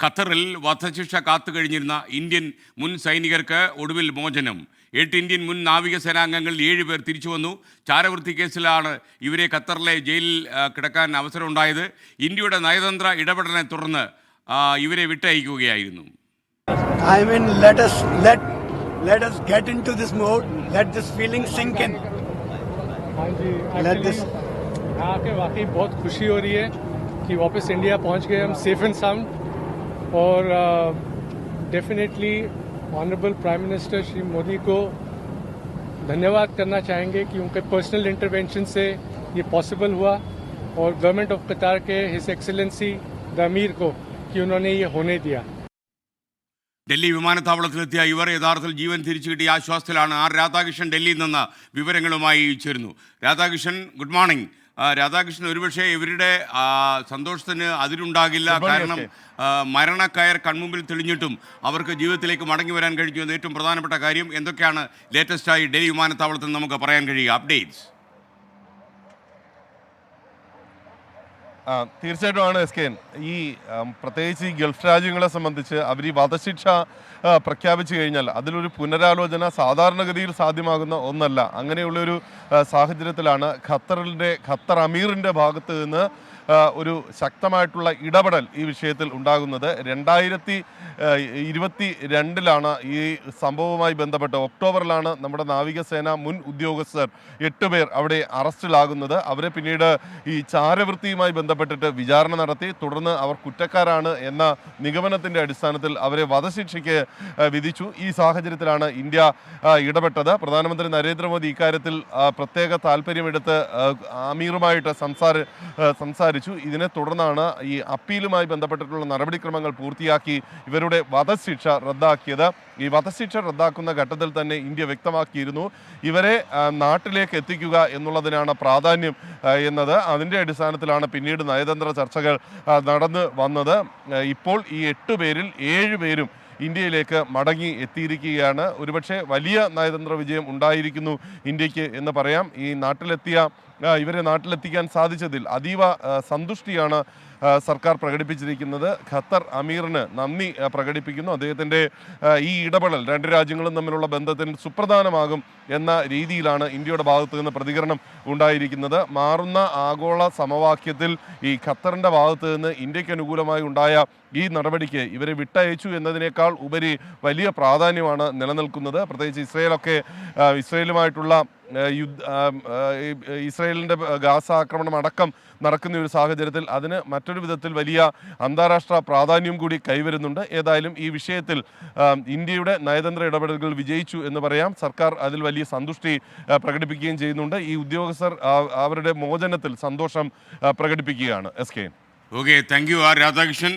ഖത്തറിൽ വധശിക്ഷ കാത്തു കഴിഞ്ഞിരുന്ന ഇന്ത്യൻ മുൻ സൈനികർക്ക് ഒടുവിൽ മോചനം എട്ട് ഇന്ത്യൻ മുൻ നാവികസേനാംഗങ്ങൾ ഏഴ് പേർ തിരിച്ചു വന്നു ചാരവൃത്തി കേസിലാണ് ഇവരെ ഖത്തറിലെ ജയിലിൽ ആ, കിടക്കാൻ അവസരമുണ്ടായത് ഇന്ത്യയുടെ നയതന്ത്ര ഇടപെടലിനെ തുടർന്ന് ആ, ഇവരെ വിട്ടയക്കുകയായിരുന്നു I mean, let us let let us get into this mode. Let this feeling sink in. हाँ जी Let एक्चुअली this- यहाँ आके वाकई बहुत खुशी हो रही है कि वापस इंडिया पहुंच गए हम सेफ एंड साउंड और definitely honourable prime minister Shri Modi को धन्यवाद करना चाहेंगे कि उनके पर्सनल इंटरवेंशन से ये पॉसिबल हुआ और गवर्नमेंट ऑफ कतार के हिस एक्सेलेंसी द अमीर को कि उन्होंने ये होने दिया ഡൽഹി വിമാനത്താവളത്തിലെത്തിയ ഇവർ യഥാർത്ഥത്തിൽ ജീവൻ തിരിച്ചു കിട്ടിയ ആശ്വാസത്തിലാണ് ആർ രാധാകൃഷ്ണൻ ഡൽഹിയിൽ നിന്ന് വിവരങ്ങളുമായി ചേരുന്നു രാധാകൃഷ്ണൻ ഗുഡ് മോർണിംഗ് ആ, രാധാകൃഷ്ണൻ ഒരുപക്ഷെ ഇവരുടെ സന്തോഷത്തിന് അതിരുണ്ടാകില്ല. കാരണം മരണക്കയർ കൺമുമ്പിൽ തെളിഞ്ഞിട്ടും അവർക്ക് ജീവിതത്തിലേക്ക് മടങ്ങി വരാൻ കഴിഞ്ഞു എന്ന ഏറ്റവും പ്രധാനപ്പെട്ട കാര്യം എന്തൊക്കെയാണ് ലേറ്റസ്റ്റായി ഡൽഹി വിമാനത്താവളത്തിൽ നിന്ന് നമുക്ക് പറയാൻ കഴിയുക. അപ്ഡേറ്റ്സ് തീർച്ചയായിട്ടും ആണ് എസ് കെ. ഈ പ്രത്യേകിച്ച് ഈ ഗൾഫ് രാജ്യങ്ങളെ സംബന്ധിച്ച് അവർ ഈ വധശിക്ഷ പ്രഖ്യാപിച്ചു കഴിഞ്ഞാൽ അതിലൊരു പുനരാലോചന സാധാരണഗതിയിൽ സാധ്യമാകുന്ന ഒന്നല്ല അങ്ങനെയുള്ളൊരു സാഹചര്യത്തിലാണ് ഖത്തറിന്റെ ഖത്തർ അമീറിന്റെ ഭാഗത്ത് നിന്ന് ഒരു ശക്തമായിട്ടുള്ള ഇടപെടൽ ഈ വിഷയത്തിൽ ഉണ്ടാകുന്നത്. രണ്ടായിരത്തി ഇരുപത്തി രണ്ടിലാണ് ഈ സംഭവവുമായി ബന്ധപ്പെട്ട് ഒക്ടോബറിലാണ് നമ്മുടെ നാവികസേന മുൻ ഉദ്യോഗസ്ഥർ എട്ട് പേർ അവിടെ അറസ്റ്റിലാകുന്നത്. അവരെ പിന്നീട് ഈ ചാരവൃത്തിയുമായി ബന്ധപ്പെട്ടിട്ട് വിചാരണ നടത്തി. തുടർന്ന് അവർ കുറ്റക്കാരാണ് എന്ന നിഗമനത്തിന്റെ അടിസ്ഥാനത്തിൽ അവരെ വധശിക്ഷയ്ക്ക് വിധിച്ചു. ഈ സാഹചര്യത്തിലാണ് ഇന്ത്യ ഇടപെട്ടത്. പ്രധാനമന്ത്രി നരേന്ദ്രമോദി ഇക്കാര്യത്തിൽ പ്രത്യേക താല്പര്യമെടുത്ത് ആമീറുമായിട്ട് സംസാര ആ, സംസാരിച്ചു ഇതിനെ തുടർന്നാണ് ഈ അപ്പീലുമായി ബന്ധപ്പെട്ടിട്ടുള്ള നടപടിക്രമങ്ങൾ പൂർത്തിയാക്കി ഇവരുടെ വധശിക്ഷ റദ്ദാക്കിയത്. ഈ വധശിക്ഷ റദ്ദാക്കുന്ന ഘട്ടത്തിൽ തന്നെ ഇന്ത്യ വ്യക്തമാക്കിയിരുന്നു. ഇവരെ നാട്ടിലേക്ക് എത്തിക്കുക എന്നുള്ളതിനാണ് പ്രാധാന്യം എന്നത്. അതിന്റെ അടിസ്ഥാനത്തിലാണ് പിന്നീട് നയതന്ത്ര ചർച്ചകൾ നടന്ന് വന്നത്. ഇപ്പോൾ ഈ എട്ട് പേരിൽ ഏഴ് പേരും ഇന്ത്യയിലേക്ക് മടങ്ങി എത്തിയിരിക്കുകയാണ്. ഒരുപക്ഷെ വലിയ നയതന്ത്ര വിജയം ഉണ്ടായിരിക്കുന്നു ഇന്ത്യയ്ക്ക് എന്ന് പറയാം. ഈ നാട്ടിലെത്തിയ ഇവരെ നാട്ടിലെത്തിക്കാൻ സാധിച്ചതിൽ അതീവ സന്തുഷ്ടിയാണ് സർക്കാർ പ്രകടിപ്പിച്ചിരിക്കുന്നത്. ഖത്തർ അമീറിന് നന്ദി പ്രകടിപ്പിക്കുന്നു. അദ്ദേഹത്തിന്റെ ഈ ഇടപെടൽ രണ്ട് രാജ്യങ്ങളും തമ്മിലുള്ള ബന്ധത്തിന് സുപ്രധാനമാകും എന്ന രീതിയിലാണ് ഇന്ത്യയുടെ ഭാഗത്തു നിന്ന് പ്രതികരണം ഉണ്ടായിരിക്കുന്നത്. മാറുന്ന ആഗോള സമവാക്യത്തിൽ ഈ ഖത്തറിന്റെ ഭാഗത്ത് നിന്ന് ഇന്ത്യയ്ക്ക് അനുകൂലമായി ഉണ്ടായ ഈ നടപടിക്ക് ഇവരെ വിട്ടയച്ചു എന്നതിനേക്കാൾ ഉപരി വലിയ പ്രാധാന്യമാണ് നിലനിൽക്കുന്നത്. പ്രത്യേകിച്ച് ഇസ്രയേലൊക്കെ ഇസ്രയേലുമായിട്ടുള്ള യുദ്ധ ഇസ്രയേലിന്റെ ഗാസ ആക്രമണം അടക്കം നടക്കുന്ന ഒരു സാഹചര്യത്തിൽ അതിന് മറ്റൊരു വിധത്തിൽ വലിയ അന്താരാഷ്ട്ര പ്രാധാന്യം കൂടി കൈവരുന്നുണ്ട്. ഏതായാലും ഈ വിഷയത്തിൽ ഇന്ത്യയുടെ നയതന്ത്ര ഇടപെടലുകൾ വിജയിച്ചു എന്ന് പറയാം. സർക്കാർ അതിൽ വലിയ സന്തുഷ്ടി പ്രകടിപ്പിക്കുകയും ചെയ്യുന്നുണ്ട്. ഈ ഉദ്യോഗസ്ഥർ അവരുടെ മോചനത്തിൽ സന്തോഷം പ്രകടിപ്പിക്കുകയാണ്. S K okay thank you R Radhakrishnan.